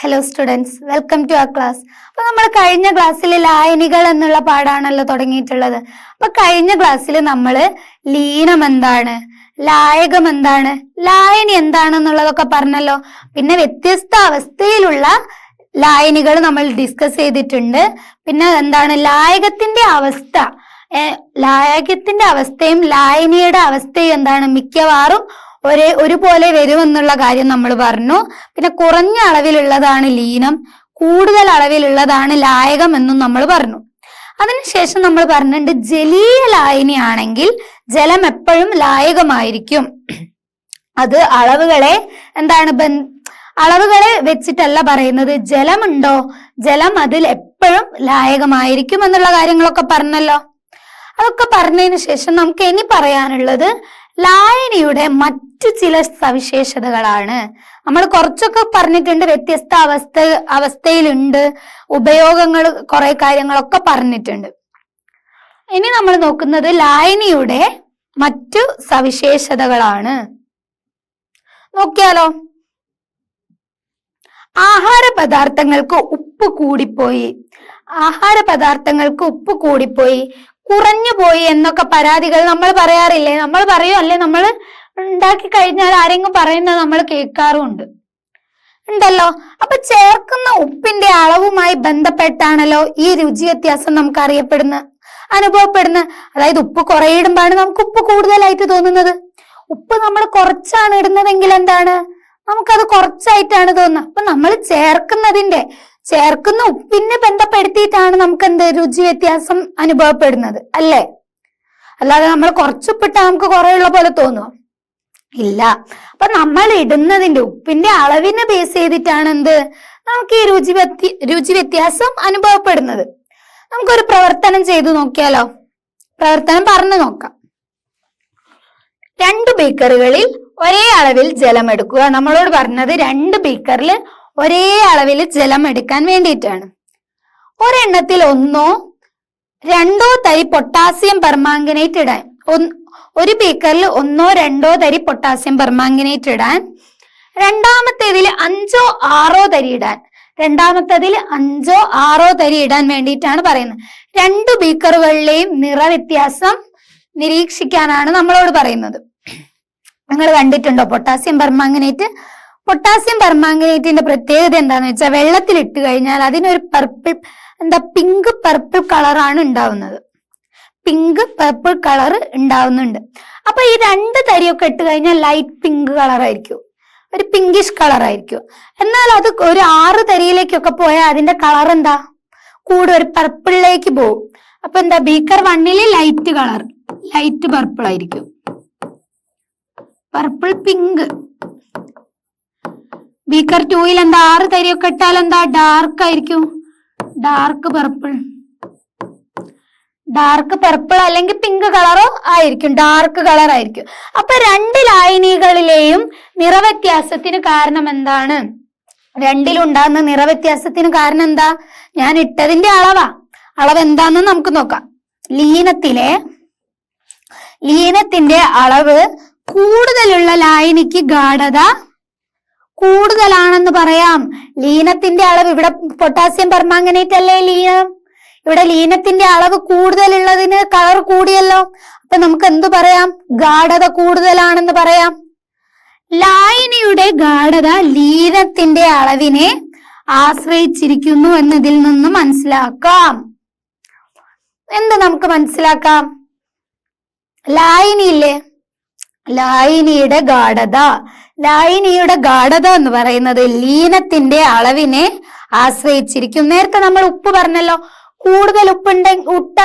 Hello students welcome to ആ class അപ്പൊ നമ്മൾ കഴിഞ്ഞ ക്ലാസ്സിൽ ലായനികൾ എന്നുള്ള പാഠാണല്ലോ തുടങ്ങിയിട്ടുള്ളത്. അപ്പൊ കഴിഞ്ഞ ക്ലാസ്സിൽ നമ്മൾ ലീനം എന്താണ് ലായകം എന്താണ് ലായനി എന്താണെന്നുള്ളതൊക്കെ പറഞ്ഞല്ലോ. പിന്നെ വ്യത്യസ്ത അവസ്ഥയിലുള്ള ലായനികൾ നമ്മൾ ഡിസ്കസ് ചെയ്തിട്ടുണ്ട്. പിന്നെ എന്താണ് ലായകത്തിന്റെ അവസ്ഥ. ലായകത്തിന്റെ അവസ്ഥയും ലായനിയുടെ അവസ്ഥയും എന്താണ്? മിക്കവാറും ഒരേ ഒരുപോലെ വരുമെന്നുള്ള കാര്യം നമ്മൾ പറഞ്ഞു. പിന്നെ കുറഞ്ഞ അളവിലുള്ളതാണ് ലീനം കൂടുതൽ അളവിലുള്ളതാണ് ലായകം എന്നും നമ്മൾ പറഞ്ഞു. അതിനുശേഷം നമ്മൾ പറഞ്ഞിട്ടുണ്ട് ജലീയ ലായനിയാണെങ്കിൽ ജലം എപ്പോഴും ലായകമായിരിക്കും. അത് അളവുകളെ എന്താണ് ബൻ- അളവുകളെ വെച്ചിട്ടല്ല പറയുന്നത്. ജലമുണ്ടോ? ജലം അതിൽ എപ്പോഴും ലായകമായിരിക്കും എന്നുള്ള കാര്യങ്ങളൊക്കെ പറഞ്ഞല്ലോ. അതൊക്കെ പറഞ്ഞതിന് ശേഷം നമുക്ക് ഇനി പറയാനുള്ളത് ലായനിയുടെ മറ്റു ചില സവിശേഷതകളാണ്. നമ്മൾ കുറച്ചൊക്കെ പറഞ്ഞിട്ടുണ്ട് വ്യത്യസ്ത അവസ്ഥ അവസ്ഥയിലുണ്ട് ഉപയോഗങ്ങൾ കുറെ കാര്യങ്ങളൊക്കെ പറഞ്ഞിട്ടുണ്ട്. ഇനി നമ്മൾ നോക്കുന്നത് ലായനിയുടെ മറ്റു സവിശേഷതകളാണ്. നോക്കിയാലോ? ആഹാര പദാർത്ഥങ്ങൾക്ക് ഉപ്പ് കൂടിപ്പോയി. ആഹാര പദാർത്ഥങ്ങൾക്ക് ഉപ്പ് കൂടിപ്പോയി. കുറഞ്ഞു പോയി എന്നൊക്കെ പരാതികൾ നമ്മൾ പറയാറില്ലേ? നമ്മൾ പറയും അല്ലെ? നമ്മൾ ഉണ്ടാക്കി കഴിഞ്ഞാൽ ആരെങ്കിലും പറയുന്നത് നമ്മൾ കേൾക്കാറുമുണ്ട്. ഉണ്ടല്ലോ? അപ്പൊ ചേർക്കുന്ന ഉപ്പിന്റെ അളവുമായി ബന്ധപ്പെട്ടാണല്ലോ ഈ രുചി വ്യത്യാസം നമുക്ക് അറിയപ്പെടുന്ന അനുഭവപ്പെടുന്ന. അതായത് ഉപ്പ് കുറെ ഇടുമ്പോഴാണ് നമുക്ക് ഉപ്പ് കൂടുതലായിട്ട് തോന്നുന്നത്. ഉപ്പ് നമ്മൾ കുറച്ചാണ് ഇടുന്നതെങ്കിൽ എന്താണ്? നമുക്കത് കുറച്ചായിട്ടാണ് തോന്നുന്നത്. അപ്പൊ നമ്മൾ ചേർക്കുന്നതിന്റെ ചേർക്കുന്ന. ഉപ്പിനെ ബന്ധപ്പെടുത്തിയിട്ടാണ് നമുക്ക് എന്ത് രുചി വ്യത്യാസം അനുഭവപ്പെടുന്നത് അല്ലേ? അല്ലാതെ നമ്മൾ കുറച്ചുപ്പിട്ടാൽ നമുക്ക് കുറെ ഉള്ള പോലെ തോന്നുമോ ഇല്ല. അപ്പൊ നമ്മൾ ഇടുന്നതിന്റെ ഉപ്പിന്റെ അളവിനെ ബേസ് ചെയ്തിട്ടാണ് എന്ത്? നമുക്ക് ഈ രുചി വ്യത്യ രുചി വ്യത്യാസം അനുഭവപ്പെടുന്നത്. നമുക്കൊരു പ്രവർത്തനം ചെയ്തു നോക്കിയാലോ? പ്രവർത്തനം പറഞ്ഞു നോക്കാം. രണ്ട് ബീക്കറുകളിൽ ഒരേ അളവിൽ ജലം എടുക്കുക നമ്മളോട് പറഞ്ഞത് രണ്ട് ബീക്കറിൽ ഒരേ അളവിൽ ജലം എടുക്കാൻ വേണ്ടിയിട്ടാണ്. ഒരെണ്ണത്തിൽ ഒന്നോ രണ്ടോ തരി പൊട്ടാസ്യം പെർമാങ്കനേറ്റ് ഇടാൻ ഒരു ബീക്കറിൽ ഒന്നോ രണ്ടോ തരി പൊട്ടാസ്യം പെർമാങ്കനേറ്റ് ഇടാൻ രണ്ടാമത്തേതിൽ അഞ്ചോ ആറോ തരി ഇടാൻ രണ്ടാമത്തതിൽ അഞ്ചോ ആറോ തരി ഇടാൻ വേണ്ടിയിട്ടാണ് പറയുന്നത്. രണ്ടു ബീക്കറുകളിലെയും നിറ വ്യത്യാസം നിരീക്ഷിക്കാനാണ് നമ്മളോട് പറയുന്നത്. നിങ്ങൾ കണ്ടിട്ടുണ്ടോ പൊട്ടാസ്യം പെർമാംഗനേറ്റ് പൊട്ടാസ്യം പെർമാംഗനേറ്റിന്റെ പ്രത്യേകത എന്താന്ന് വെച്ചാൽ വെള്ളത്തിൽ ഇട്ട് കഴിഞ്ഞാൽ അതിനൊരു പർപ്പിൾ എന്താ പിങ്ക് പർപ്പിൾ കളറാണ് ഉണ്ടാവുന്നത്. പിങ്ക് പർപ്പിൾ കളർ ഉണ്ടാവുന്നുണ്ട്. അപ്പൊ ഈ രണ്ട് തരിയൊക്കെ ഇട്ട് കഴിഞ്ഞാൽ ലൈറ്റ് പിങ്ക് കളർ ആയിരിക്കും. ഒരു പിങ്കിഷ് കളർ ആയിരിക്കും. എന്നാൽ അത് ഒരു ആറ് തരിയിലേക്കൊക്കെ പോയാൽ അതിന്റെ കളർ എന്താ? കൂടെ ഒരു പർപ്പിളിലേക്ക് പോകും. അപ്പൊ എന്താ ബീക്കർ വണ്ണിൽ ലൈറ്റ് കളർ ലൈറ്റ് പർപ്പിൾ ആയിരിക്കും. പർപ്പിൾ പിങ്ക് ബീക്കർ ടൂയിൽ എന്താ ആറ് തരിയൊക്കെ ഇട്ടാൽ എന്താ ഡാർക്ക് ആയിരിക്കും? ഡാർക്ക് പർപ്പിൾ ഡാർക്ക് പർപ്പിൾ അല്ലെങ്കിൽ പിങ്ക് കളറോ ആയിരിക്കും. ഡാർക്ക് കളർ ആയിരിക്കും. അപ്പൊ രണ്ട് ലായനികളിലെയും നിറവ്യത്യാസത്തിന് കാരണം എന്താണ്? രണ്ടിലുണ്ടാകുന്ന നിറവ്യത്യാസത്തിന് കാരണം എന്താ? ഞാൻ ഇട്ടതിന്റെ അളവാ. അളവ് എന്താന്ന് നമുക്ക് നോക്കാം. ലീനത്തിലെ ലീനത്തിന്റെ അളവ് കൂടുതലുള്ള ലായനിക്ക് ഗാഠത കൂടുതലാണെന്ന് പറയാം. ലീനത്തിന്റെ അളവ് ഇവിടെ പൊട്ടാസ്യം പെർമാങ്ങനേറ്റ് അല്ലേ ലീനം? ഇവിടെ ലീനത്തിന്റെ അളവ് കൂടുതലുള്ളതിന് കളർ കൂടിയല്ലോ. അപ്പൊ നമുക്ക് എന്ത് പറയാം? ഗാഠത കൂടുതലാണെന്ന് പറയാം. ലായനിയുടെ ഗാഠത ലീനത്തിന്റെ അളവിനെ ആശ്രയിച്ചിരിക്കുന്നു എന്നതിൽ നിന്ന് മനസ്സിലാക്കാം. എന്ത് നമുക്ക് മനസ്സിലാക്കാം? ലായനിയില്ലേ? ലായനിയുടെ ഗാഠത ലായനിയുടെ ഗാഠത എന്ന് പറയുന്നത് ലീനത്തിന്റെ അളവിനെ ആശ്രയിച്ചിരിക്കും. നേരത്തെ നമ്മൾ ഉപ്പ് പറഞ്ഞല്ലോ. കൂടുതൽ ഉപ്പുണ്ടെ ഉട്ട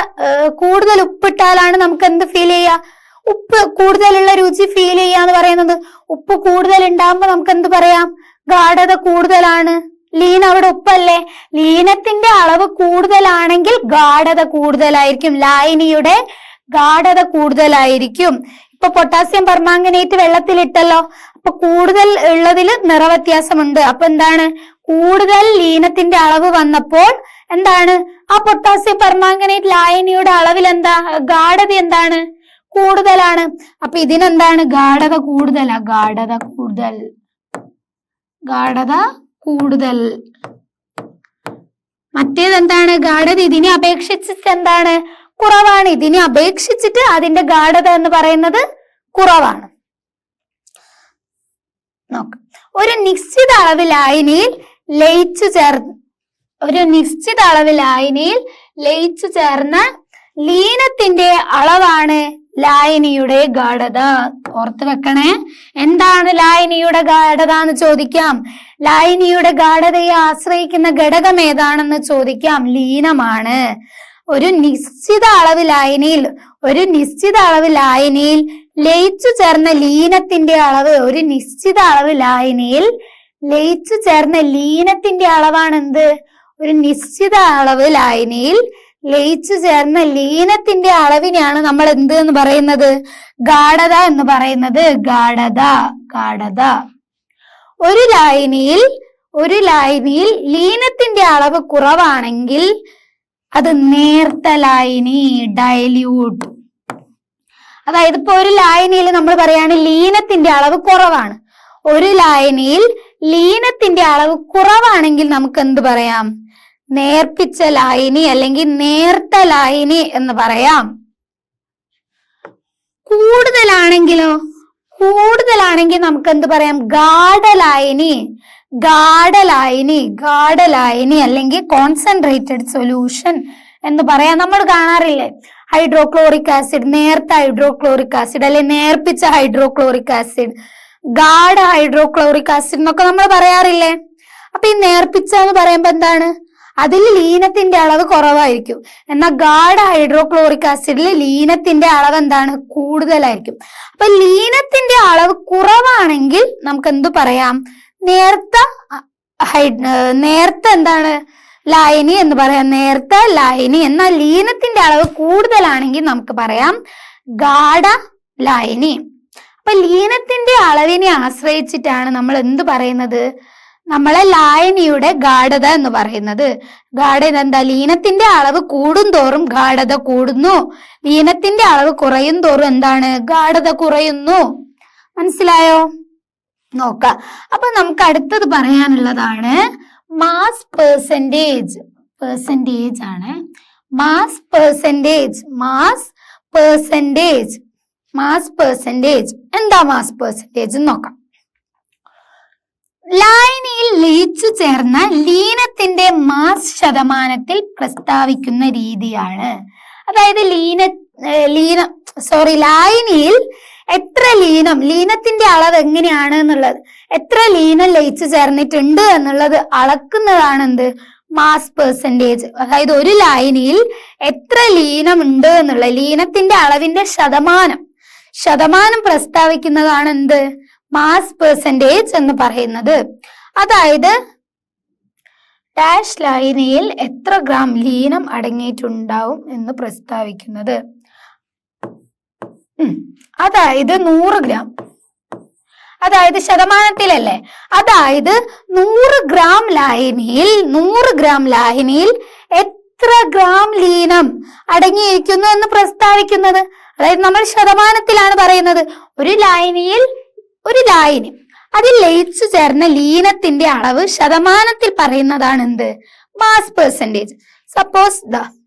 കൂടുതൽ ഉപ്പിട്ടാലാണ് നമുക്ക് എന്ത് ഫീൽ ചെയ്യുക ഉപ്പ് കൂടുതലുള്ള രുചി ഫീൽ ചെയ്യാന്ന് പറയുന്നത്. ഉപ്പ് കൂടുതൽ ഉണ്ടാകുമ്പോ നമുക്ക് എന്ത് പറയാം? ഗാഠത കൂടുതലാണ്. ലീന അവിടെ ഉപ്പല്ലേ? ലീനത്തിന്റെ അളവ് കൂടുതലാണെങ്കിൽ ഗാഠത കൂടുതലായിരിക്കും. ലായനിയുടെ ഗാഠത കൂടുതലായിരിക്കും. ഇപ്പൊ പൊട്ടാസ്യം പെർമാംഗനേറ്റ് വെള്ളത്തിലിട്ടല്ലോ. അപ്പൊ കൂടുതൽ ഉള്ളതിൽ നിറവ്യത്യാസമുണ്ട്. അപ്പൊ എന്താണ്? കൂടുതൽ ലീനത്തിന്റെ അളവ് വന്നപ്പോൾ എന്താണ്? ആ പൊട്ടാസ്യം പെർമാംഗനേറ്റ് ലായനിയുടെ അളവിൽ എന്താ ഗാഠത എന്താണ്? കൂടുതലാണ്. അപ്പൊ ഇതിനെന്താണ്? ഗാഠത കൂടുതലാ ഗാഠത കൂടുതൽ. ഗാഠത കൂടുതൽ. മറ്റേത് എന്താണ് ഗാഠത ഇതിനെ അപേക്ഷിച്ചിട്ട് എന്താണ് കുറവാണ്. ഇതിനെ അപേക്ഷിച്ചിട്ട് അതിന്റെ ഗാഠത എന്ന് പറയുന്നത് കുറവാണ്. നോക്കാം. ഒരു നിശ്ചിത അളവിൽ ലായനിയിൽ ലയിച്ചു ചേർ ഒരു നിശ്ചിത അളവിൽ ലായനിയിൽ ലയിച്ചു ചേർന്ന ലീനത്തിന്റെ അളവാണ് ലായനിയുടെ ഗാഠത ഓർത്ത് വെക്കണേ. എന്താണ് ലായനിയുടെ ഗാഠത എന്ന് ചോദിക്കാം. ലായനിയുടെ ഗാഠതയെ ആശ്രയിക്കുന്ന ഘടകം ഏതാണെന്ന് ചോദിക്കാം. ലീനമാണ്. ഒരു നിശ്ചിത അളവ് ലായനിയിൽ ഒരു നിശ്ചിത അളവ് ലായനിയിൽ ലയിച്ചു ചേർന്ന ലീനത്തിന്റെ അളവ് ഒരു നിശ്ചിത അളവ് ലായനിയിൽ ലയിച്ചു ചേർന്ന ലീനത്തിന്റെ അളവാണ് എന്ത് ഒരു നിശ്ചിത അളവ് ലായനിയിൽ ലയിച്ചു ചേർന്ന ലീനത്തിന്റെ അളവിനെയാണ് നമ്മൾ എന്ത് എന്ന് പറയുന്നത്? ഗാഢത എന്ന് പറയുന്നത് ഗാഢത ഗാഢത. ഒരു ലായനിയിൽ ഒരു ലായനിയിൽ ലീനത്തിന്റെ അളവ് കുറവാണെങ്കിൽ അത് നേർത്ത ലായനി ഡയല്യൂട്ട് അതായത് ഇപ്പൊ ഒരു ലായനിയിൽ നമ്മൾ പറയാണ് ലീനത്തിന്റെ അളവ് കുറവാണ്. ഒരു ലായനിയിൽ ലീനത്തിന്റെ അളവ് കുറവാണെങ്കിൽ നമുക്ക് എന്ത് പറയാം? നേർപ്പിച്ച ലായനി അല്ലെങ്കിൽ നേർത്ത ലായനി എന്ന് പറയാം. കൂടുതലാണെങ്കിലോ? കൂടുതലാണെങ്കിൽ നമുക്ക് എന്ത് പറയാം? ഗാഠലായനി ഗാഠലായനി ഗാഢലായനി അല്ലെങ്കിൽ കോൺസെൻട്രേറ്റഡ് സൊല്യൂഷൻ എന്ന് പറയാം. നമ്മൾ കാണാറില്ലേ? ഹൈഡ്രോക്ലോറിക് ആസിഡ് നേർത്ത ഹൈഡ്രോക്ലോറിക് ആസിഡ് അല്ലെ നേർപ്പിച്ച ഹൈഡ്രോക്ലോറിക് ആസിഡ് ഗാഢ ഹൈഡ്രോക്ലോറിക് ആസിഡ് എന്നൊക്കെ നമ്മൾ പറയാറില്ലേ? അപ്പൊ ഈ നേർപ്പിച്ച എന്ന് പറയുമ്പോ എന്താണ്? അതിൽ ലീനത്തിന്റെ അളവ് കുറവായിരിക്കും. എന്നാൽ ഗാഢ ഹൈഡ്രോക്ലോറിക് ആസിഡിൽ ലീനത്തിന്റെ അളവ് എന്താണ്? കൂടുതലായിരിക്കും. അപ്പൊ ലീനത്തിന്റെ അളവ് കുറവാണെങ്കിൽ നമുക്ക് എന്ത് പറയാം? നേർത്ത നേർത്ത എന്താണ്? ലൈനി എന്ന് പറയാം. നേർത്ത ലായനി എന്നാൽ ലീനത്തിന്റെ അളവ് കൂടുതലാണെങ്കിൽ നമുക്ക് പറയാം ഗാഢ ലൈനി അപ്പൊ ലീനത്തിന്റെ അളവിനെ ആശ്രയിച്ചിട്ടാണ് നമ്മൾ എന്ത് പറയുന്നത്? നമ്മളെ ലായനിയുടെ ഗാഠത എന്ന് പറയുന്നത്. ഗാഠത എന്താ? ലീനത്തിന്റെ അളവ് കൂടും തോറും ഗാഠത കൂടുന്നു. ലീനത്തിന്റെ അളവ് കുറയും തോറും എന്താണ്? ഗാഠത കുറയുന്നു. മനസ്സിലായോ? നോക്കാം. അപ്പൊ നമുക്ക് അടുത്തത് പറയാനുള്ളതാണ് മാസ് പെർസെന്റേജ് പെർസെന്റേജ് ആണ്. Mass percentage mass percentage mass percentage എന്താ മാസ് പെർസെന്റേജ് നോക്കാം. ലായനിയിൽ ലയിച്ചു ചേർന്ന ലീനത്തിന്റെ മാസ് ശതമാനത്തിൽ പ്രസ്താവിക്കുന്ന രീതിയാണ്. അതായത് ലീന ലീന സോറി ലായനിയിൽ എത്ര ലീനം ലീനത്തിന്റെ അളവ് എങ്ങനെയാണ് എന്നുള്ളത്? എത്ര ലീനം ലയിച്ചു ചേർന്നിട്ടുണ്ട് എന്നുള്ളത് അളക്കുന്നതാണ് എന്ത് മാസ് പെർസെന്റേജ് അതായത് ഒരു ലൈനിൽ എത്ര ലീനം ഉണ്ട് എന്നുള്ള ലീനത്തിന്റെ അളവിന്റെ ശതമാനം. ശതമാനം പ്രസ്താവിക്കുന്നതാണ് എന്ത് മാസ് പെർസെന്റേജ് എന്ന് പറയുന്നത്. അതായത് ഡാഷ് ലൈനിൽ എത്ര ഗ്രാം ലീനം അടങ്ങിയിട്ടുണ്ടാവും എന്ന് പ്രസ്താവിക്കുന്നത്. അതായത് നൂറ് ഗ്രാം. അതായത് ശതമാനത്തിലല്ലേ? അതായത് നൂറ് ഗ്രാം ലായനിയിൽ നൂറ് ഗ്രാം ലായനിയിൽ എത്ര ഗ്രാം ലീനം അടങ്ങിയിരിക്കുന്നു എന്ന് പ്രസ്താവിക്കുന്നത്? അതായത് നമ്മൾ ശതമാനത്തിലാണ് പറയുന്നത്. ഒരു ലായനിയിൽ ഒരു ലായനി. അതിൽ ലയിച്ചു ചേർന്ന ലീനത്തിന്റെ അളവ് ശതമാനത്തിൽ പറയുന്നതാണ് എന്ത്? Mass percentage. സപ്പോസ് ദ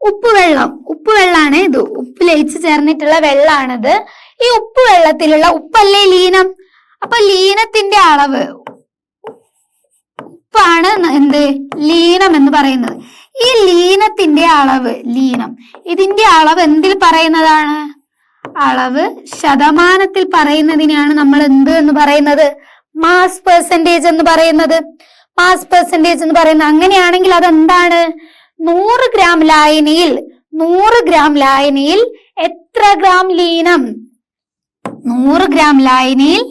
ഉപ്പ് ഉപ്പുവെള്ളാണ് ഉപ്പ് വെള്ളാണ് ഇത്. ഉപ്പ് ലയിച്ചു ചേർന്നിട്ടുള്ള വെള്ളമാണിത് ഈ ഉപ്പ് വെള്ളത്തിലുള്ള ഉപ്പല്ലേ ലീനം? അപ്പൊ ലീനത്തിന്റെ അളവ് ഉപ്പാണ് എന്ത്? ലീനം എന്ന് പറയുന്നത്. ഈ ലീനത്തിന്റെ അളവ് ലീനം. ഇതിന്റെ അളവ് എന്തിൽ പറയുന്നതാണ്? അളവ് ശതമാനത്തിൽ പറയുന്നതിനെയാണ് നമ്മൾ എന്ത് എന്ന് പറയുന്നത്? മാസ് പെർസെന്റേജ് എന്ന് പറയുന്നത്. മാസ് പെർസെന്റേജ് എന്ന് പറയുന്നത്. അങ്ങനെയാണെങ്കിൽ അതെന്താണ്? നൂറ് ഗ്രാം ലായനിയിൽ നൂറ് ഗ്രാം ലായനിയിൽ എത്ര ഗ്രാം ലീനം? നൂറ് ഗ്രാം ലായനിയിൽ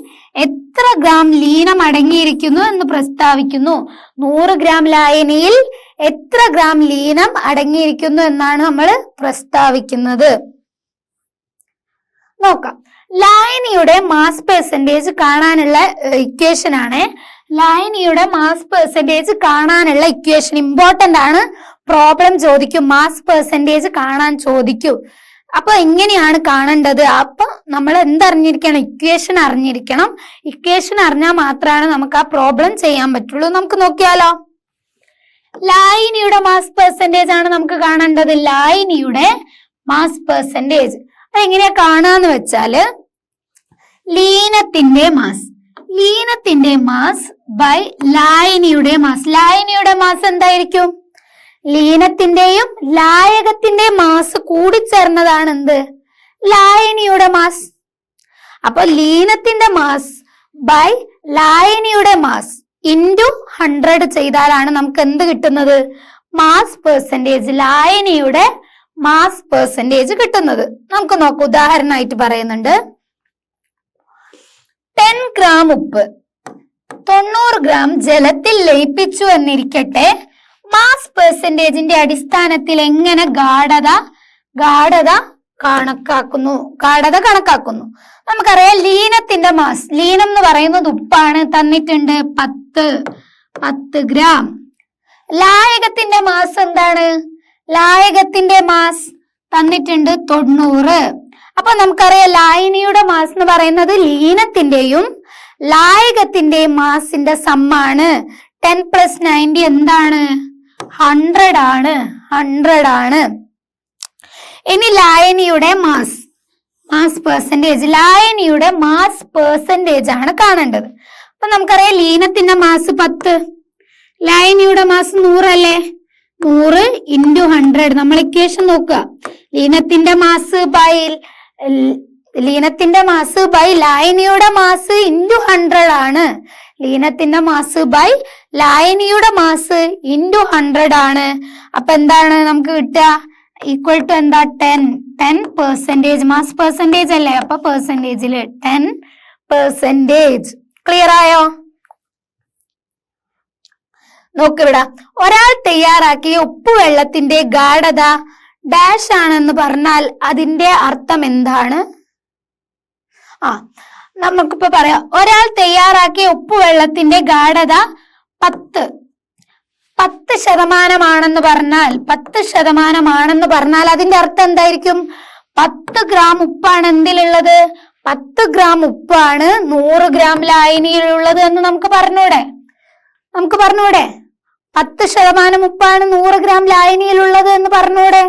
എത്ര ഗ്രാം ലീനം അടങ്ങിയിരിക്കുന്നു എന്ന് പ്രസ്താവിക്കുന്നു? നൂറ് ഗ്രാം ലായനിയിൽ എത്ര ഗ്രാം ലീനം അടങ്ങിയിരിക്കുന്നു എന്നാണ് നമ്മൾ പ്രസ്താവിക്കുന്നത്. നോക്കാം. ലായനിയുടെ മാസ് പെർസെന്റേജ് കാണാനുള്ള ഇക്വേഷൻ ആണ്. ലായനിയുടെ മാസ് പെർസെന്റേജ് കാണാനുള്ള ഇക്വേഷൻ ഇമ്പോർട്ടന്റ് ആണ്. പ്രോബ്ലം ചോദിക്കും മാസ് പെർസെന്റേജ് കാണാൻ ചോദിക്കും. അപ്പൊ എങ്ങനെയാണ് കാണേണ്ടത്? അപ്പൊ നമ്മൾ എന്തറിഞ്ഞിരിക്കണം? ഇക്വേഷൻ അറിഞ്ഞിരിക്കണം. ഇക്വേഷൻ അറിഞ്ഞാൽ മാത്രമാണ് നമുക്ക് ആ പ്രോബ്ലം ചെയ്യാൻ പറ്റുള്ളൂ. നമുക്ക് നോക്കിയാലോ? ലൈനിയുടെ മാസ് പെർസെന്റേജ് ആണ് നമുക്ക് കാണേണ്ടത്. ലൈനിയുടെ മാസ് പെർസെന്റേജ് അത് എങ്ങനെയാ കാണാന്ന് വെച്ചാൽ ലീനത്തിന്റെ മാസ് ലീനത്തിന്റെ മാസ് ബൈ ലായനിയുടെ മാസ് ലായനിയുടെ മാസ് എന്തായിരിക്കും? ലീനത്തിന്റെയും ലായകത്തിന്റെയും മാസ് കൂടിച്ചേർന്നതാണ് എന്ത് ലായനിയുടെ മാസ്. അപ്പൊ ലീനത്തിന്റെ മാസ് ബൈ ലായനിയുടെ മാസ് ഇന്റു ഹൺഡ്രഡ് ചെയ്താലാണ് നമുക്ക് എന്ത് കിട്ടുന്നത്? മാസ് പെർസെന്റേജ് ലായനിയുടെ മാസ് പെർസെന്റേജ് കിട്ടുന്നത്. നമുക്ക് നോക്കാം ഉദാഹരണമായിട്ട് പറയുന്നുണ്ട്. ടെൻ ഗ്രാം ഉപ്പ്. തൊണ്ണൂറ് ഗ്രാം ജലത്തിൽ ലയിപ്പിച്ചു എന്നിരിക്കട്ടെ. മാസ് പെർസെന്റേജിന്റെ അടിസ്ഥാനത്തിൽ എങ്ങനെ ഗാഠത ഗാഠത കണക്കാക്കുന്നു ഗാഠത കണക്കാക്കുന്നു. നമുക്കറിയാം ലീനത്തിന്റെ മാസ് ലീനം എന്ന് പറയുന്നത് ഉപ്പാണ് തന്നിട്ടുണ്ട് പത്ത് പത്ത് ഗ്രാം. ലായകത്തിന്റെ മാസ് എന്താണ്? ലായകത്തിന്റെ മാസ് തന്നിട്ടുണ്ട് തൊണ്ണൂറ്. അപ്പൊ നമുക്കറിയാം ലായനിയുടെ മാസ് എന്ന് പറയുന്നത് ലീനത്തിന്റെയും ലായകത്തിന്റെയും മാസിന്റെ സമ്മാണ് ടെൻ പ്ലസ് നയന്റി എന്താണ്? ഹൺഡ്രഡ് ആണ് ഹൺഡ്രഡ് ആണ്. ഇനി ലായനിയുടെ മാസ് മാസ് പെർസെന്റേജ് ലായനിയുടെ മാസ് പെർസെന്റേജ് ആണ് കാണേണ്ടത്. അപ്പൊ നമുക്കറിയാം ലീനത്തിന്റെ മാസ് പത്ത് ലായനിയുടെ മാസ് നൂറല്ലേ? നൂറ് ഇന്റു ഹൺഡ്രഡ് നമ്മൾ ഇക്വേഷൻ നോക്കുക. ലീനത്തിന്റെ മാസ് ബൈ ലീനത്തിന്റെ മാസ് ബൈ ലായനിയുടെ മാസ് ഇന്റു ഹൺഡ്രഡ് ആണ്. ലീനത്തിന്റെ മാസ് ബൈ ലായനിയുടെ മാസ് ഇന്റു ഹൺഡ്രഡ് ആണ്. അപ്പൊ എന്താണ് നമുക്ക് കിട്ടുക? ഈക്വൽ ടു എന്താ? Ten ten percentage mass percentage അല്ലേ? അപ്പൊ പെർസെന്റേജിൽ ടെൻ പെർസെന്റേജ് ക്ലിയർ ആയോ? നോക്കിവിടാ ഒരാൾ തയ്യാറാക്കിയ ഉപ്പുവെള്ളത്തിന്റെ ഗാഢത ഡാഷ് ആണെന്ന് പറഞ്ഞാൽ അതിന്റെ അർത്ഥം എന്താണ്? ആ നമുക്കിപ്പോ പറയാം. ഒരാൾ തയ്യാറാക്കിയ ഉപ്പുവെള്ളത്തിന്റെ ഗാഠത പത്ത്. പത്ത് ശതമാനമാണെന്ന് പറഞ്ഞാൽ പത്ത് ശതമാനമാണെന്ന് പറഞ്ഞാൽ അതിന്റെ അർത്ഥം എന്തായിരിക്കും? പത്ത് ഗ്രാം ഉപ്പാണ് എന്തിലുള്ളത്? പത്ത് ഗ്രാം ഉപ്പാണ് നൂറ് ഗ്രാം ലായനിയിലുള്ളത് എന്ന് നമുക്ക് പറഞ്ഞൂടെ? നമുക്ക് പറഞ്ഞൂടെ? പത്ത് ശതമാനം ഉപ്പാണ് നൂറ് ഗ്രാം ലായനിയിലുള്ളത് എന്ന് പറഞ്ഞൂടെ?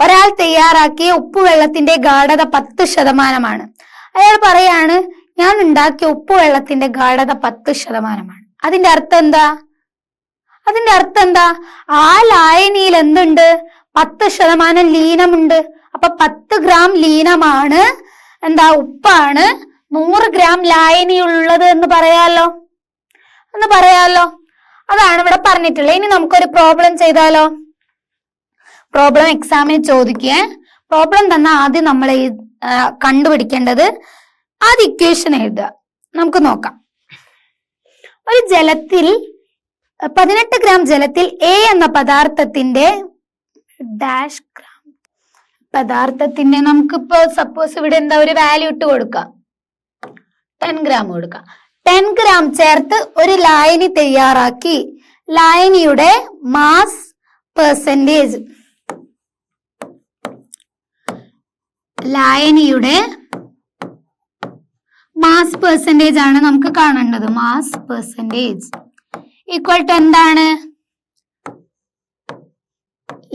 ഒരാൾ തയ്യാറാക്കിയ ഉപ്പുവെള്ളത്തിന്റെ ഗാഠത പത്ത് ശതമാനമാണ്. അയാൾ പറയാണ് ഞാൻ ഉണ്ടാക്കിയ ഉപ്പുവെള്ളത്തിന്റെ ഗാഢത പത്ത് ശതമാനമാണ്. അതിന്റെ അർത്ഥം എന്താ? അതിന്റെ അർത്ഥം എന്താ? ആ ലായനിയിൽ എന്തുണ്ട്? പത്ത് ശതമാനം ലീനമുണ്ട്. അപ്പൊ പത്ത് ഗ്രാം ലീനമാണ്. എന്താ ഉപ്പാണ് നൂറ് ഗ്രാം ലായനിയുള്ളത് എന്ന് പറയാലോ? എന്ന് പറയാലോ? അതാണ് ഇവിടെ പറഞ്ഞിട്ടുള്ളത്. ഇനി നമുക്കൊരു പ്രോബ്ലം ചെയ്താലോ? പ്രോബ്ലം എക്സാമിന് ചോദിക്കുക പ്രോബ്ലം തന്നെ ആദ്യം നമ്മൾ കണ്ടുപിടിക്കേണ്ടത് അത് ഇക്വേഷൻ എഴുതുക. നമുക്ക് നോക്കാം. ഒരു ജലത്തിൽ പതിനെട്ട് ഗ്രാം ജലത്തിൽ എ എന്ന പദാർത്ഥത്തിന്റെ ഡാഷ് ഗ്രാം പദാർത്ഥത്തിന്റെ നമുക്കിപ്പോ സപ്പോസ് ഇവിടെ എന്താ ഒരു വാല്യൂ ഇട്ട് കൊടുക്കാം ടെൻ ഗ്രാം കൊടുക്കാം ടെൻ ഗ്രാം ചേർത്ത് ഒരു ലായനി തയ്യാറാക്കി ലായനിയുടെ മാസ് പെർസെന്റേജ് ലായനിയുടെ മാസ് പെർസെന്റേജ് ആണ് നമുക്ക് കാണേണ്ടത്. മാസ് പെർസെന്റേജ് ഈക്വൽ ടു എന്താണ്?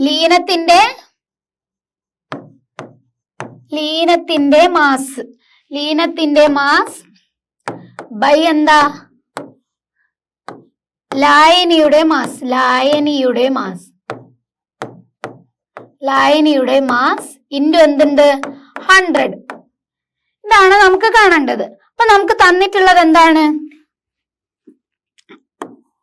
ലീനത്തിന്റെ ലീനത്തിന്റെ മാസ് ലീനത്തിന്റെ മാസ് ബൈ എന്താ? ലായനിയുടെ മാസ് ലായനിയുടെ മാസ് ലായനിയുടെ മാസ് ഇൻഡു എന്തുണ്ട്? ഹൺഡ്രഡ് ഇതാണ് നമുക്ക് കാണേണ്ടത്. അപ്പൊ നമുക്ക് തന്നിട്ടുള്ളത് എന്താണ്?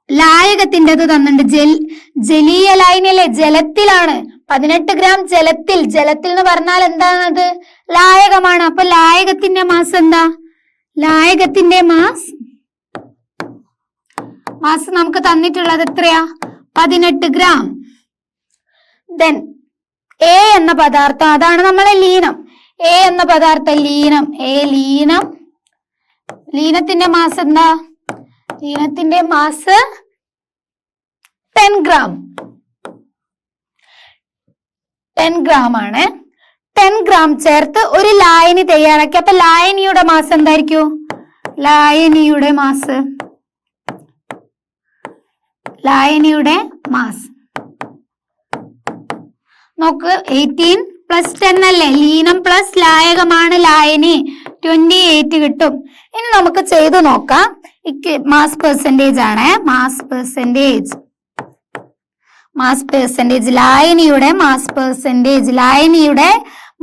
ലായകത്തിന്റെത് തന്നിട്ടുണ്ട്. ജൽ ജലീയ ലായനിയല്ലേ ജലത്തിലാണ്. പതിനെട്ട് ഗ്രാം ജലത്തിൽ. ജലത്തിൽ എന്ന് പറഞ്ഞാൽ എന്താണത്? ലായകമാണ്. അപ്പൊ ലായകത്തിന്റെ മാസ് എന്താ? ലായകത്തിന്റെ മാസ് മാസ് നമുക്ക് തന്നിട്ടുള്ളത് എത്രയാ? പതിനെട്ട് ഗ്രാം. ദെൻ എ എന്ന പദാർത്ഥം. അതാണ് നമ്മളെ ലീനം. എ എന്ന പദാർത്ഥം ലീനം. എ ലീനം. ലീനത്തിന്റെ മാസ് എന്താ? ലീനത്തിന്റെ mass ten gram. Ten gram ആണ്. ടെൻ ഗ്രാം ചേർത്ത് ഒരു ലായനി തയ്യാറാക്കി. അപ്പൊ ലായനിയുടെ മാസ് എന്തായിരിക്കും? ലായനിയുടെ മാസ്. ലായനിയുടെ മാസ്. നോക്ക് എയ്റ്റീൻ പ്ലസ് ടെൻ അല്ലേ? ലീനം പ്ലസ് ലായകമാണ് ലായനി. ട്വന്റി എയ്റ്റ് കിട്ടും. ഇനി നമുക്ക് ചെയ്തു നോക്കാം. മാസ് പെർസെന്റേജ് ആണ്. മാസ് പെർസെന്റേജ് മാസ് പെർസെന്റേജ് ലായനിയുടെ മാസ് പെർസെന്റേജ് ലായനിയുടെ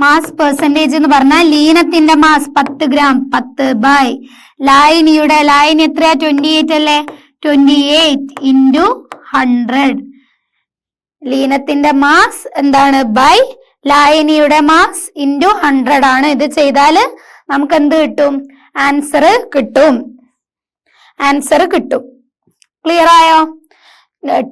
മാസ് പെർസെന്റേജ് എന്ന് പറഞ്ഞാൽ ലീനത്തിന്റെ മാസ് പത്ത് ഗ്രാം പത്ത് ബൈ ലായനിയുടെ ലായനി എത്രയാ? ട്വന്റി എയ്റ്റ് അല്ലേ? ട്വന്റി എയ്റ്റ് ഇന്റു ഹൺഡ്രഡ് ലീനത്തിന്റെ മാസ് എന്താണ്? ബൈ ലായനിയുടെ മാസ് ഇന്റു ഹൺഡ്രഡ് ആണ്. ഇത് ചെയ്താൽ നമുക്ക് എന്ത് കിട്ടും? ആൻസർ കിട്ടും. ആൻസർ കിട്ടും. ക്ലിയർ ആയോ?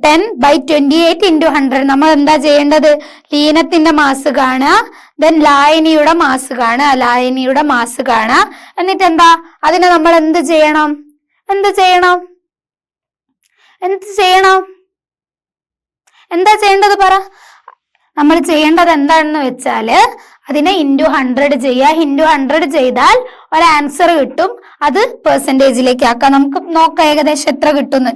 Ten by twenty eight into hundred നമ്മൾ എന്താ ചെയ്യേണ്ടത്? ലീനത്തിന്റെ മാസ് കാണുക ദെൻ ലായനിയുടെ മാസ് കാണുക ലായനിയുടെ മാസ് കാണുക. എന്നിട്ട് എന്താ അതിനെ നമ്മൾ എന്ത് ചെയ്യണം? എന്ത് ചെയ്യണം? എന്ത് ചെയ്യണം? എന്താ ചെയ്യേണ്ടത് പറ? നമ്മൾ ചെയ്യേണ്ടത് എന്താണെന്ന് വെച്ചാൽ അതിനെ ഇന്റു ഹൺഡ്രഡ് ചെയ്യുക. ഇന്റു ഹൺഡ്രഡ് ചെയ്താൽ ഒരു ആൻസർ കിട്ടും. അത് പെർസെന്റേജിലേക്ക് ആക്കാം. നമുക്ക് നോക്കാം ഏകദേശം എത്ര കിട്ടുന്നു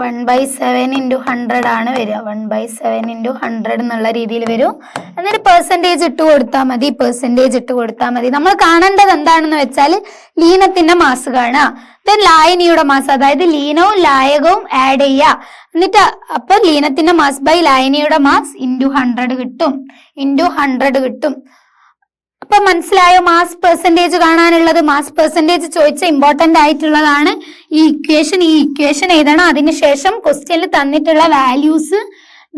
one by seven into hundred ആണ് വരിക. One by seven into hundred എന്നുള്ള രീതിയിൽ വരും. എന്നിട്ട് പെർസെന്റേജ് ഇട്ട് കൊടുത്താൽ മതി. പെർസെന്റേജ് ഇട്ട് കൊടുത്താൽ മതി. നമ്മൾ കാണേണ്ടത് എന്താണെന്ന് വെച്ചാൽ ലീനത്തിന്റെ മാസ് കാണുക ദെൻ ലായനിയുടെ മാസ് അതായത് ലീനവും ലായകവും ആഡ് ചെയ്യുക. എന്നിട്ട് അപ്പം ലീനത്തിന്റെ മാസ് ബൈ ലായനിയുടെ മാസ് ഇന്റു ഹൺഡ്രഡ് കിട്ടും. ഇന്റു ഹൺഡ്രഡ് കിട്ടും. അപ്പൊ മനസ്സിലായോ മാസ് പെർസെന്റേജ് കാണാനുള്ളത്? മാസ് പെർസെന്റേജ് ചോദിച്ച ഇമ്പോർട്ടന്റ് ആയിട്ടുള്ളതാണ്. ഈ ഇക്വേഷൻ ഈ ഇക്വേഷൻ എഴുതണം. അതിനുശേഷം ക്വസ്റ്റ്യനിൽ തന്നിട്ടുള്ള വാല്യൂസ്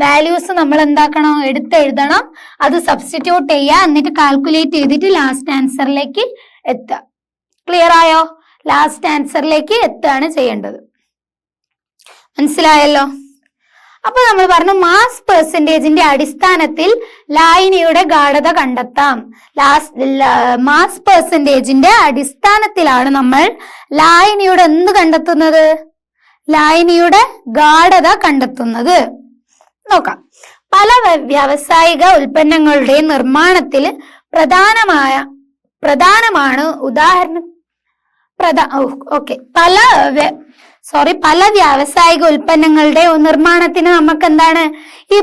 വാല്യൂസ് നമ്മൾ എന്താക്കണം? എടുത്ത് എഴുതണം. അത് സബ്സ്റ്റിറ്റ്യൂട്ട് ചെയ്യുക. എന്നിട്ട് കാൽക്കുലേറ്റ് ചെയ്തിട്ട് ലാസ്റ്റ് ആൻസറിലേക്ക് എത്തുക. ക്ലിയർ ആയോ? ലാസ്റ്റ് ആൻസറിലേക്ക് എത്തുകയാണ് ചെയ്യേണ്ടത്. മനസ്സിലായല്ലോ? അപ്പൊ നമ്മൾ പറഞ്ഞു മാസ് പെർസെന്റേജിന്റെ അടിസ്ഥാനത്തിൽ ലായനിയുടെ ഗാഠത കണ്ടെത്താം. ലാസ്റ്റ് മാസ് പെർസെന്റേജിന്റെ അടിസ്ഥാനത്തിലാണ് നമ്മൾ ലായനിയുടെ എന്ത് കണ്ടെത്തുന്നത്? ലായനിയുടെ ഗാഠത കണ്ടെത്തുന്നത്. നോക്കാം. പല വ്യാവസായിക ഉൽപ്പന്നങ്ങളുടെ നിർമ്മാണത്തിൽ പ്രധാനമായ പ്രധാനമാണ് ഉദാഹരണം പ്രധാ ഓക്കെ. പല സോറി പല വ്യാവസായിക ഉൽപ്പന്നങ്ങളുടെ നിർമ്മാണത്തിന് നമുക്ക് എന്താണ് ഈ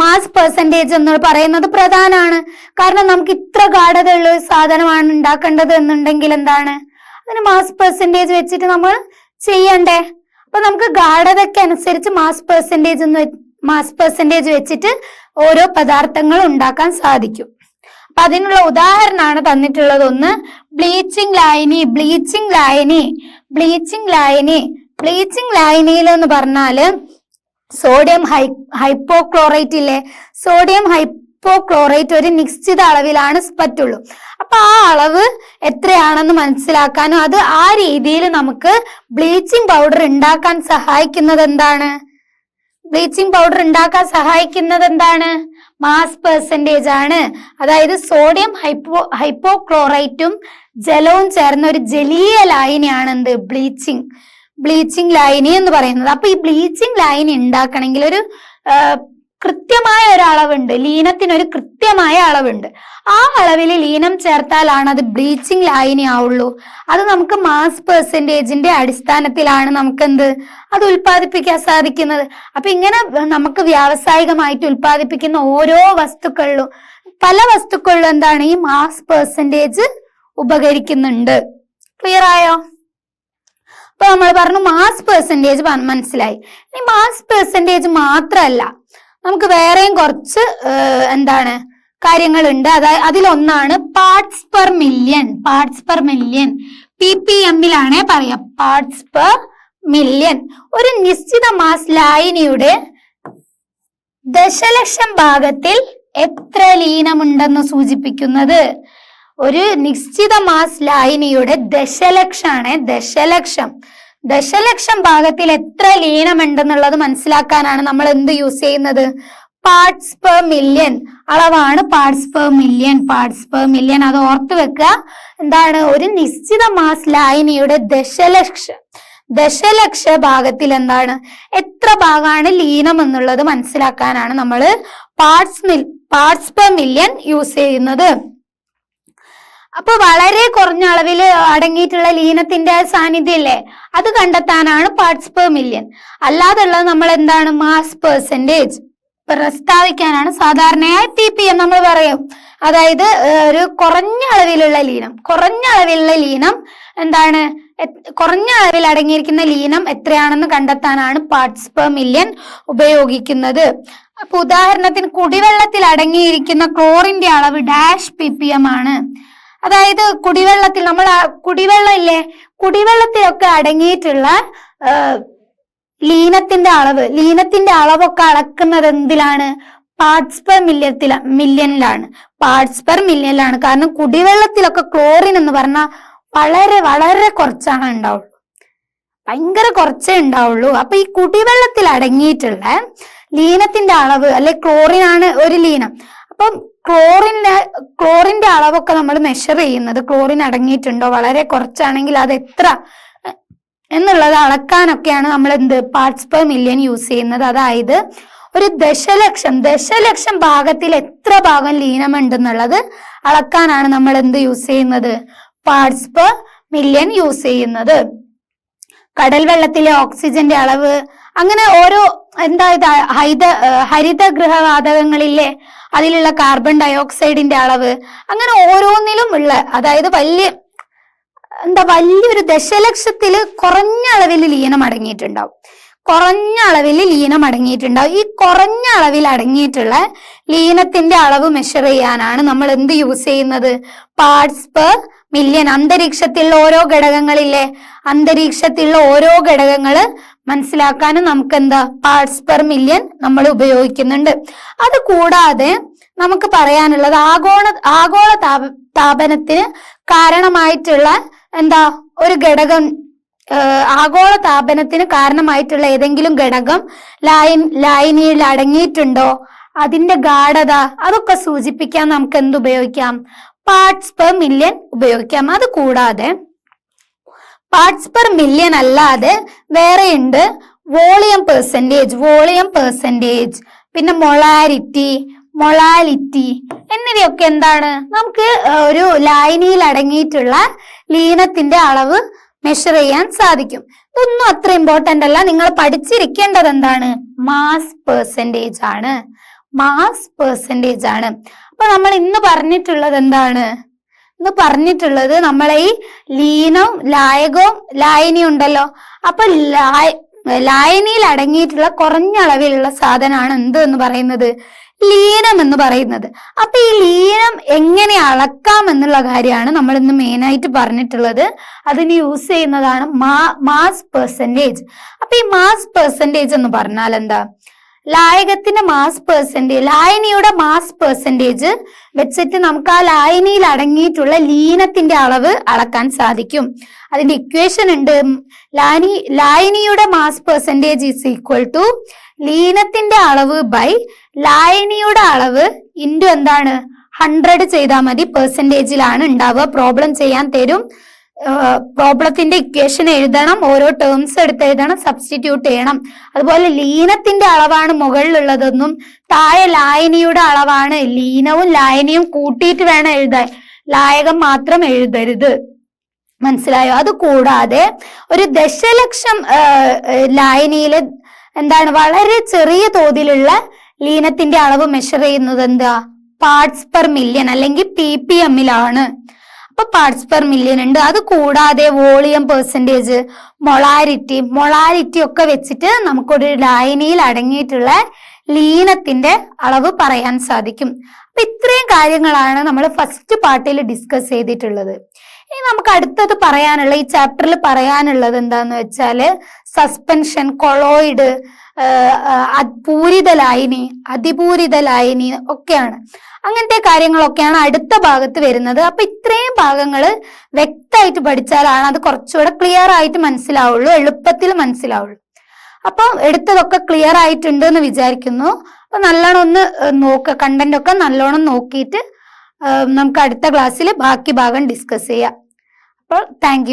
മാസ് പെർസെന്റേജ് എന്ന് പറയുന്നത് പ്രധാനമാണ് കാരണം നമുക്ക് ഇത്ര ഗാഠതയുള്ള ഒരു സാധനമാണ് ഉണ്ടാക്കേണ്ടത് എന്നുണ്ടെങ്കിൽ എന്താണ്? അതിന് മാസ് പെർസെന്റേജ് വെച്ചിട്ട് നമ്മൾ ചെയ്യണ്ടേ? അപ്പൊ നമുക്ക് ഗാഠതയ്ക്ക് അനുസരിച്ച് മാസ് പെർസെന്റേജ് എന്ന് മാസ് പെർസെന്റേജ് വെച്ചിട്ട് ഓരോ പദാർത്ഥങ്ങൾ ഉണ്ടാക്കാൻ സാധിക്കും. അപ്പൊ അതിനുള്ള ഉദാഹരണമാണ് തന്നിട്ടുള്ളത് ഒന്ന് ബ്ലീച്ചിങ് ലായനി ബ്ലീച്ചിങ് ലായനി ബ്ലീച്ചിങ് ലായനി. ബ്ലീച്ചിങ് ലായനിയിൽ എന്ന് പറഞ്ഞാൽ സോഡിയം ഹൈ ഹൈപ്പോക്ലോറേറ്റ് ഇല്ലേ? സോഡിയം ഹൈപ്പോക്ലോറൈറ്റ് ഒരു നിശ്ചിത അളവിലാണ് പറ്റുള്ളൂ. അപ്പൊ ആ അളവ് എത്രയാണെന്ന് മനസ്സിലാക്കാനും അത് ആ രീതിയിൽ നമുക്ക് ബ്ലീച്ചിങ് പൗഡർ ഉണ്ടാക്കാൻ സഹായിക്കുന്നത് എന്താണ്? ബ്ലീച്ചിങ് പൗഡർ ഉണ്ടാക്കാൻ സഹായിക്കുന്നത് എന്താണ്? മാസ് പെർസെന്റേജ് ആണ്. അതായത് സോഡിയം ഹൈപ്പോ ഹൈപ്പോക്ലോറൈറ്റും ജലവും ചേർന്ന ഒരു ജലീയ ലായനിയാണ് എന്ത്? ബ്ലീച്ചിങ് ബ്ലീച്ചിങ് ലായനി എന്ന് പറയുന്നത്. അപ്പൊ ഈ ബ്ലീച്ചിങ് ലായനി ഉണ്ടാക്കണമെങ്കിൽ ഒരു കൃത്യമായ ഒരു അളവുണ്ട് ലീനത്തിന് ഒരു കൃത്യമായ അളവുണ്ട്. ആ അളവിൽ ലീനം ചേർത്താലാണ് അത് ബ്ലീച്ചിങ് ലൈനി ആവുള്ളൂ. അത് നമുക്ക് മാസ് പെർസെന്റേജിന്റെ അടിസ്ഥാനത്തിലാണ് നമുക്ക് എന്ത് അത് ഉൽപ്പാദിപ്പിക്കാൻ സാധിക്കുന്നത്. അപ്പൊ ഇങ്ങനെ നമുക്ക് വ്യാവസായികമായിട്ട് ഉൽപ്പാദിപ്പിക്കുന്ന ഓരോ വസ്തുക്കളിലും പല വസ്തുക്കളിലും എന്താണ് ഈ മാസ് പെർസെന്റേജ് ഉപകരിക്കുന്നുണ്ട്. ക്ലിയർ ആയോ? അപ്പൊ നമ്മൾ പറഞ്ഞു മാസ് പെർസെന്റേജ് മനസ്സിലായി. ഇനി മാസ് പെർസെന്റേജ് മാത്രമല്ല നമുക്ക് വേറെയും കുറച്ച് എന്താണ് കാര്യങ്ങളുണ്ട്. അതായത് അതിലൊന്നാണ് parts per million parts per million P P എമ്മിലാണേ പറയാം. പാർട്സ് പെർ മില്യൺ ഒരു നിശ്ചിത മാസ് ലായനിയുടെ ദശലക്ഷം ഭാഗത്തിൽ എത്ര ലീനമുണ്ടെന്ന് സൂചിപ്പിക്കുന്നത്? ഒരു നിശ്ചിത മാസ് ലായനിയുടെ ദശലക്ഷാണ്. ദശലക്ഷം. ദശലക്ഷം ഭാഗത്തിൽ എത്ര ലീനമുണ്ടെന്നുള്ളത് മനസ്സിലാക്കാനാണ് നമ്മൾ എന്ത് യൂസ് ചെയ്യുന്നത്? പാർട്സ് പെർ മില്യൺ അളവാണ് parts per million parts per million അത് ഓർത്ത് വെക്കുക എന്താണ്? ഒരു നിശ്ചിത മാസ് ലായനിയുടെ ദശലക്ഷം ദശലക്ഷ ഭാഗത്തിൽ എന്താണ്? എത്ര ഭാഗമാണ് ലീനം എന്നുള്ളത് മനസ്സിലാക്കാനാണ് നമ്മൾ parts mill parts per million use ചെയ്യുന്നത്. അപ്പൊ വളരെ കുറഞ്ഞ അളവിൽ അടങ്ങിയിട്ടുള്ള ലീനത്തിന്റെ സാന്നിധ്യം അല്ലേ അത് കണ്ടെത്താനാണ് പാർട്സ് പെർ മില്യൺ അല്ലാതുള്ളത് നമ്മൾ എന്താണ്? മാസ് പെർസെന്റേജ് പ്രസ്താവിക്കാനാണ് സാധാരണയായി പി പി എം നമ്മൾ പറയും. അതായത് ഒരു കുറഞ്ഞ അളവിലുള്ള ലീനം. കുറഞ്ഞ അളവിലുള്ള ലീനം എന്താണ്? കുറഞ്ഞ അളവിൽ അടങ്ങിയിരിക്കുന്ന ലീനം എത്രയാണെന്ന് കണ്ടെത്താനാണ് പാർട്സ് പെർ മില്യൺ ഉപയോഗിക്കുന്നത്. അപ്പൊ ഉദാഹരണത്തിന് കുടിവെള്ളത്തിൽ അടങ്ങിയിരിക്കുന്ന ക്ലോറിന്റെ അളവ് ഡാഷ് പി പി എം ആണ്. അതായത് കുടിവെള്ളത്തിൽ നമ്മൾ കുടിവെള്ളം ഇല്ലേ? കുടിവെള്ളത്തിലൊക്കെ അടങ്ങിയിട്ടുള്ള ലീനത്തിന്റെ അളവ്. ലീനത്തിന്റെ അളവൊക്കെ അളക്കുന്നത് എന്തിലാണ്? പാർട്സ് പെർ മില്യത്തില മില്യണിലാണ് പാർട്സ് പെർ മില്യണിലാണ് കാരണം കുടിവെള്ളത്തിലൊക്കെ ക്ലോറിൻ എന്ന് പറഞ്ഞാൽ വളരെ വളരെ കുറച്ചാണ് ഉണ്ടാവുള്ളൂ. ഭയങ്കര കുറച്ചേ ഉണ്ടാവുള്ളൂ. അപ്പൊ ഈ കുടിവെള്ളത്തിൽ അടങ്ങിയിട്ടുള്ള ലീനത്തിന്റെ അളവ് അല്ലെ ക്ലോറിൻ ആണ് ഒരു ലീനം. അപ്പം ക്ലോറിന്റെ ക്ലോറിന്റെ അളവൊക്കെ നമ്മൾ മെഷർ ചെയ്യുന്നത് ക്ലോറിൻ അടങ്ങിയിട്ടുണ്ടോ? വളരെ കുറച്ചാണെങ്കിൽ അത് എത്ര? എന്നുള്ളത് അളക്കാനൊക്കെയാണ് നമ്മൾ എന്ത് പാർട്സ് പെർ മില്യൺ യൂസ് ചെയ്യുന്നത്. അതായത് ഒരു ദശലക്ഷം ദശലക്ഷം ഭാഗത്തിൽ എത്ര ഭാഗം ലീനമുണ്ടെന്നുള്ളത് അളക്കാനാണ് നമ്മൾ എന്ത് യൂസ് ചെയ്യുന്നത്? പാർട്സ് പെർ മില്യൺ യൂസ് ചെയ്യുന്നത്. കടൽ വെള്ളത്തിലെ ഓക്സിജന്റെ അളവ് അങ്ങനെ ഓരോ എന്താ ഇത് ഹരിത ഹരിതഗൃഹവാതകങ്ങളിലെ അതിലുള്ള കാർബൺ ഡയോക്സൈഡിന്റെ അളവ് അങ്ങനെ ഓരോന്നിലും ഉള്ള അതായത് വലിയ എന്താ വലിയൊരു ദശലക്ഷത്തിൽ കുറഞ്ഞ അളവിൽ ലീനം അടങ്ങിയിട്ടുണ്ടാവും. കുറഞ്ഞ അളവിൽ ലീനം അടങ്ങിയിട്ടുണ്ടാവും. ഈ കുറഞ്ഞ അളവിൽ അടങ്ങിയിട്ടുള്ള ലീനത്തിന്റെ അളവ് മെഷർ ചെയ്യാനാണ് നമ്മൾ എന്ത് യൂസ് ചെയ്യുന്നത്? പാർട്സ് പെർ മില്യൻ അന്തരീക്ഷത്തിലുള്ള ഓരോ ഘടകങ്ങളില്ലേ അന്തരീക്ഷത്തിലുള്ള ഓരോ ഘടകങ്ങൾ മനസ്സിലാക്കാനും നമുക്ക് എന്താ പാർട്സ് പെർ മില്യൺ നമ്മൾ ഉപയോഗിക്കുന്നുണ്ട്. അത് കൂടാതെ നമുക്ക് പറയാനുള്ളത് ആഗോള ആഗോള താപ താപനത്തിന് കാരണമായിട്ടുള്ള എന്താ ഒരു ഘടകം ആഗോള താപനത്തിന് കാരണമായിട്ടുള്ള ഏതെങ്കിലും ഘടകം ലൈൻ ലായനിയിൽ അടങ്ങിയിട്ടുണ്ടോ? അതിന്റെ ഗാഢത അതൊക്കെ സൂചിപ്പിക്കാൻ നമുക്ക് എന്ത് ഉപയോഗിക്കാം പാർട്സ് പെർ മില്യൺ ഉപയോഗിക്കാം. അത് കൂടാതെ പാർട്സ് പെർ മില്യൺ അല്ലാതെ വേറെയുണ്ട് വോളിയം പെർസെന്റേജ് വോളിയം പെർസെന്റേജ് പിന്നെ മൊളാരിറ്റി മൊളാലിറ്റി എന്നിവയൊക്കെ എന്താണ്? നമുക്ക് ഒരു ലായനിയിൽ അടങ്ങിയിട്ടുള്ള ലീനത്തിന്റെ അളവ് മെഷർ ചെയ്യാൻ സാധിക്കും. ഇതൊന്നും അത്ര ഇമ്പോർട്ടന്റ് അല്ല. നിങ്ങൾ പഠിച്ചിരിക്കേണ്ടത് എന്താണ്? മാസ് പെർസെന്റേജ് ആണ്. മാസ് പെർസെന്റേജ് ആണ്. അപ്പൊ നമ്മൾ ഇന്ന് പറഞ്ഞിട്ടുള്ളത് എന്താണ്? ഇന്ന് പറഞ്ഞിട്ടുള്ളത് നമ്മളെ ഈ ലീനവും ലായകവും ലായനിയും ഉണ്ടല്ലോ. അപ്പൊ ലായ ലായനിയിൽ അടങ്ങിയിട്ടുള്ള കുറഞ്ഞ അളവിലുള്ള സാധനമാണ് എന്ത് എന്ന് പറയുന്നത്? ലീനം എന്ന് പറയുന്നത്. അപ്പൊ ഈ ലീനം എങ്ങനെ അളക്കാം എന്നുള്ള കാര്യമാണ് നമ്മൾ ഇന്ന് മെയിൻ ആയിട്ട് പറഞ്ഞിട്ടുള്ളത്. അതിന് യൂസ് ചെയ്യുന്നതാണ് മാസ് പെർസെന്റേജ് അപ്പൊ ഈ മാസ് പെർസെന്റേജ് എന്ന് പറഞ്ഞാൽ എന്താ? ലായകത്തിന്റെ മാസ് പെർസെന്റേജ് ലായനിയുടെ മാസ് പെർസെന്റേജ് വെച്ചിട്ട് നമുക്ക് ആ ലായനിയിൽ അടങ്ങിയിട്ടുള്ള ലീനത്തിന്റെ അളവ് അളക്കാൻ സാധിക്കും. അതിന്റെ ഇക്വേഷൻ ഉണ്ട്. ലാനി ലായനിയുടെ mass percentage is equal to ലീനത്തിന്റെ അളവ് ബൈ ലായനിയുടെ അളവ് ഇന്റു എന്താണ്? ഹൺഡ്രഡ് ചെയ്താൽ മതി. പെർസെന്റേജിലാണ് ഉണ്ടാവുക. പ്രോബ്ലം ചെയ്യാൻ തരും. പ്രോബ്ലത്തിന്റെ ഇക്വേഷൻ എഴുതണം ഓരോ ടേംസ് എടുത്ത് എഴുതണം സബ്സ്റ്റിറ്റ്യൂട്ട് ചെയ്യണം. അതുപോലെ ലീനത്തിന്റെ അളവാണ് മുകളിലുള്ളതെന്നും താഴെ ലായനിയുടെ അളവാണ് ലീനവും ലായനിയും കൂട്ടിയിട്ട് വേണം എഴുതാൻ. ലായകം മാത്രം എഴുതരുത്. മനസ്സിലായോ? അത് കൂടാതെ ഒരു ദശലക്ഷം ലായനിയിൽ എന്താണ് വളരെ ചെറിയ തോതിലുള്ള ലീനത്തിന്റെ അളവ് മെഷർ ചെയ്യുന്നത് എന്താ? പാർട്സ് പെർ മില്യൺ അല്ലെങ്കിൽ പി പി എമ്മിലാണ് അപ്പൊ പാർട്സ് പെർ മില്യൺ ഉണ്ട്. അത് കൂടാതെ വോളിയം പെർസെന്റേജ് മൊളാരിറ്റി മൊളാരിറ്റി ഒക്കെ വെച്ചിട്ട് നമുക്കൊരു ലായനിയിൽ അടങ്ങിയിട്ടുള്ള ലീനത്തിന്റെ അളവ് പറയാൻ സാധിക്കും. അപ്പൊ ഇത്രയും കാര്യങ്ങളാണ് നമ്മൾ ഫസ്റ്റ് പാർട്ടിൽ ഡിസ്കസ് ചെയ്തിട്ടുള്ളത്. ഇനി നമുക്ക് അടുത്തത് പറയാനുള്ള ഈ ചാപ്റ്ററിൽ പറയാനുള്ളത് എന്താന്ന് വെച്ചാൽ സസ്പെൻഷൻ കൊളോയിഡ് പൂരിത ലായനി അതിപൂരിത ലായനി ഒക്കെയാണ്. അങ്ങനത്തെ കാര്യങ്ങളൊക്കെയാണ് അടുത്ത ഭാഗത്ത് വരുന്നത്. അപ്പൊ ഇത്രയും ഭാഗങ്ങൾ വ്യക്തമായിട്ട് പഠിച്ചാലാണ് അത് കുറച്ചുകൂടെ ക്ലിയർ ആയിട്ട് മനസ്സിലാവുള്ളൂ എളുപ്പത്തിൽ മനസ്സിലാവുള്ളൂ. അപ്പം എടുത്തതൊക്കെ ക്ലിയർ ആയിട്ടുണ്ട് എന്ന് വിചാരിക്കുന്നു. അപ്പൊ നല്ലോണം ഒന്ന് നോക്ക കണ്ടന്റ് ഒക്കെ നല്ലോണം നോക്കിയിട്ട് നമുക്ക് അടുത്ത ക്ലാസ്സിൽ ബാക്കി ഭാഗം ഡിസ്കസ് ചെയ്യാം. അപ്പോൾ താങ്ക്